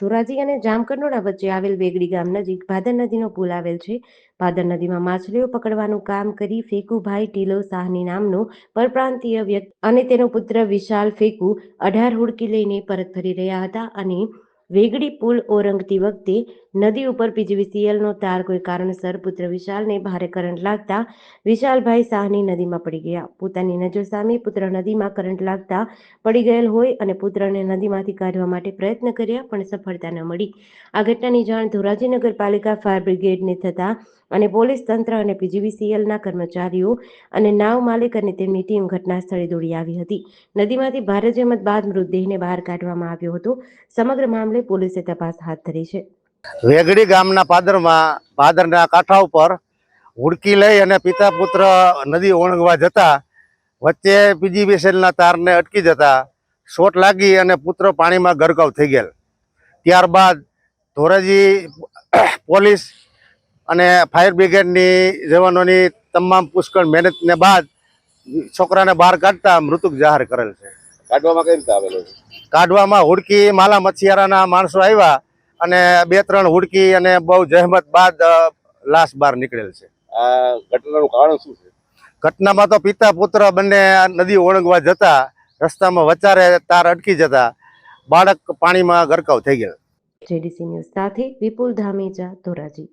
ધોરાજી અને જામકંડોળા વચ્ચે આવેલ વેગડી ગામ નજીક ભાદર નદીનો પુલ આવેલ છે. ભાદર નદીમાં માછલીઓ પકડવાનું કામ કરી ફેકુભાઈ ટીલો સાહની નામનો પરપ્રાંતીય વ્યક્તિ અને તેનો પુત્ર વિશાલ ફેકુ અઢાર હુડકી લઈને પરત ફરી રહ્યા હતા અને વેગડી પુલ ઓરંગતી વખતે નદી ઉપર પીજીવીસીએલનો તાર કોઈ કારણસર પુત્ર વિશાલને ભારે કરંટ લાગતા વિશાલભાઈ સાહની નદીમાં પડી ગયા. પોતાની નજર સામે પુત્ર નદીમાં કરંટ લાગતા પડી ગયેલ હોય અને પુત્રને નદીમાંથી કાઢવા માટે પ્રયત્ન કર્યા પણ સફળતા ન મળી. આ ઘટનાની જાણ ધોરાજી નગરપાલિકા ફાયર બ્રિગેડને થતા અને પોલીસ તંત્ર અને પીજીવીસીએલના કર્મચારીઓ અને નાવ માલિક અને તેમની ટીમ ઘટના સ્થળે દોડી આવી હતી. નદીમાંથી ભારે જહેમત બાદ મૃતદેહને બહાર કાઢવામાં આવ્યો હતો. સમગ્ર મામલે પોલીસે તપાસ હાથ ધરી છે. વેગડી ગામના પાદરમાં પાદરના કાંઠા ઉપર હુડકી લઈ અને પિતા પુત્ર નદી ઓળંગવા જતા વચ્ચે બીજી પીજીવીસીએલના તારને અટકી જતા શોટ લાગી અને પુત્ર પાણીમાં ગરકાવ થઈ ગયેલ. ત્યારબાદ ધોરાજી પોલીસ અને ફાયર બ્રિગેડની જવાનોની તમામ પુષ્કળ મહેનતને બાદ છોકરાને બહાર કાઢતા મૃતક જાહેર કરેલ છે. કાઢવામાં કઈ રીતે આવેલો કાઢવામાં હુડકી માલા મચ્છિયારાના માણસો આવ્યા અને બે ત્રણ હુડકી અને બહુ જહેમત બાદ લાશ બહાર નીકળેલ છે. આ ઘટનાનું કારણ શું છે? ઘટનામાં તો પિતા પુત્ર બંને નદી ઓળંગવા જતા રસ્તામાં વચારે તાર અટકી જતા બાળક પાણીમાં ગરકાવ થઈ ગયેલ. જેડીસી ન્યૂઝ સાથે વિપુલ ધામેજા ધોરાજી.